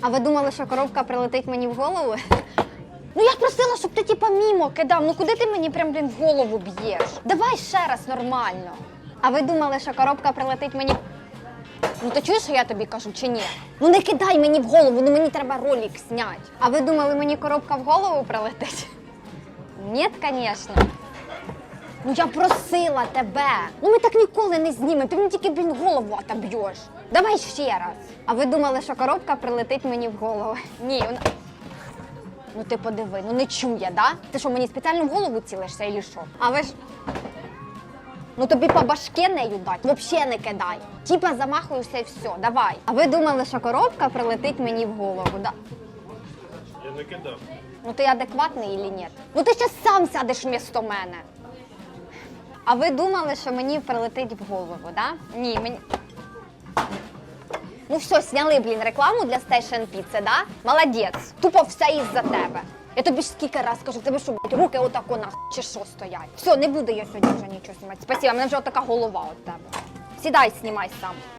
А ви думали, що коробка прилетить мені в голову? Ну я просила, щоб ти типа мімо кидав. Ну куди ти мені прям блін в голову б'єш? Давай ще раз нормально. А ви думали, що коробка прилетить мені? Ну ти чуєш, що я тобі кажу, чи ні? Ну не кидай мені в голову, ну мені треба ролик зняти. А ви думали, мені коробка в голову прилетить? Ні, звісно. Ну я просила тебе. Ну ми так ніколи не знімемо. Ти мені тільки, блін, голову отоб'єш. Давай ще раз. А ви думали, що коробка прилетить мені в голову? Ні, вона. Ну ти подиви, ну не чує, да? Ти що, мені спеціально в голову цілишся, і що? А ви ж. Ну тобі по башке нею дать, взагалі не кидай. Типа замахуюся і все, давай. А ви думали, що коробка прилетить мені в голову, да? Я не кидав. Ну ти адекватний или ні? Ну ти ще сам сядеш вмісто мене. А ви думали, що мені прилетить в голову, да? Ні, мені. Ну все, сняли, блін, рекламу для Station Pizza, да? Молодець. Тупо все із-за тебе. Я тобі ж скільки раз кажу, тебе що, блядь, руки отако на чи що стоять. Все, не буду я сьогодні вже нічого знімати. Спасибо, мене вже отака голова от тебе. Сідай, знімай сам.